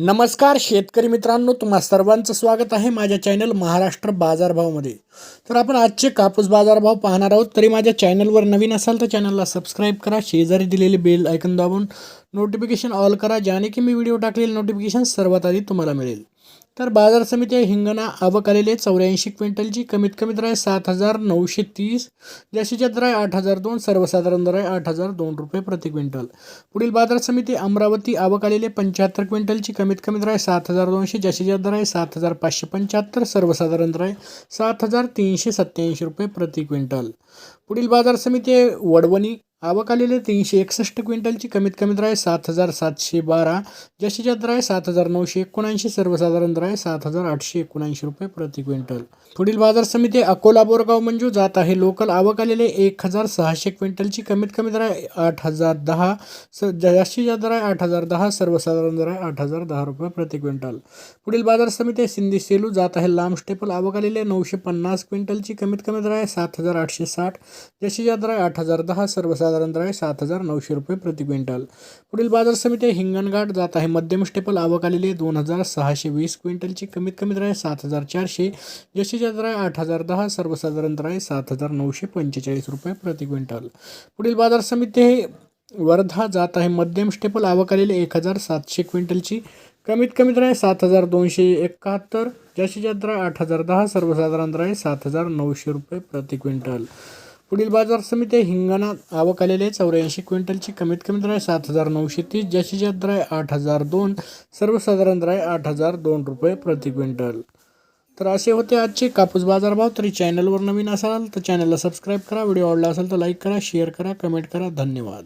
नमस्कार शेतकरी मित्रांनो तुम्हा सर्वांचं स्वागत आहे माझ्या चॅनल महाराष्ट्र बाजारभावमध्ये तर आपण आजचे कापूस बाजारभाव पाहणार आहोत. तरी माझ्या चॅनलवर नवीन असाल तर चॅनलला सबस्क्राईब करा. शेजारी दिलेले बेल ऐकून दाबून नोटिफिकेशन ऑल करा ज्याने की मी व्हिडिओ टाकलेले नोटिफिकेशन सर्वात आधी तुम्हाला मिळेल. तर बाजार समिती हिंगणा आवक आलेले चौऱ्याऐंशी क्विंटलची. कमीत कमी दर आहे सात हजार नऊशे तीस. जास्तीच्या दर आहे आठ हजार दोन. सर्वसाधारण दर आहे आठ हजार दोन रुपये प्रति क्विंटल. पुढील बाजार समिती अमरावती आवक आलेले पंच्याहत्तर क्विंटलची. कमीत कमी दर आहे सात हजार दोनशे. जास्तीच्या दर आहे सात हजार पाचशे पंच्याहत्तर. सर्वसाधारण दर आहे सात हजार तीनशे सत्त्याऐंशी रुपये प्रति क्विंटल. पुढील बाजार समिती आहे वडवणी आवक आलेले तीनशे एकसष्ट क्विंटलची. कमीत कमी दर आहे सात हजार सातशे बारा. जास्तीच्या दर आहे सात हजार नऊशे एकोणऐंशी. सर्वसाधारण दर आहे सात हजार आठशे एकोणऐंशी रुपये प्रति क्विंटल. पुढील बाजार समिती अकोला बोरगाव मंजू जात आहे. लोकल आवक आलेले एक हजार सहाशे क्विंटलची. कमीत कमी दर आहे आठ हजार दहा. स जास्तीच्या दर आहे आठ हजार दहा. सर्वसाधारण दर आहे आठ हजार दहा रुपये प्रति क्विंटल. पुढील बाजार समिती सिंधी सेलू जात आहे. लांब स्टेपल आवक आलेले नऊशे पन्नास क्विंटलची. कमीत कमी दर आहे सात हजार आठशे साठ. जास्तीच्या दर आहे आठ हजार दहा. सर्वसाधारण दर सात हजार नऊशे रुपये प्रति क्विंटल. पुढील बाजार समिती हिंगणघाट जात आहे. मध्यम स्टेपल आवक आलेली दोन हजार सहाशे वीस क्विंटलची. कमीत कमी दर आहे सात हजार चारशे. जशीच्या दर आहे आठ हजार दहा. सर्वसाधारण दर आहे सात हजार नऊशे पंचेचाळीस रुपये प्रति क्विंटल. पुढील बाजार समिती हे वर्धा जात आहे. मध्यम स्टेपल आवक आलेले एक हजार सातशे क्विंटलची. कमीत कमी दर आहे सात हजार दोनशे एकाहत्तर. जास्तीत दर आठ हजार दहा. सर्वसाधारण दर आहे सात हजार नऊशे रुपये प्रति क्विंटल. पुढील बाजार समिती हिंगणात आवक आलेले चौऱ्याऐंशी क्विंटलची कमीत कमी दराय सात हजार नऊशे तीस जास्तीत दर दराय आठ हजार दोन सर्वसाधारण दराय आठ हजार दोन रुपये प्रति क्विंटल. तर असे होते आजचे कापूस बाजारभाव तरी चॅनलवर नवीन असाल तर चॅनलला सबस्क्राईब करा. व्हिडिओ आवडला असेल तर लाईक करा शेअर करा कमेंट करा. धन्यवाद.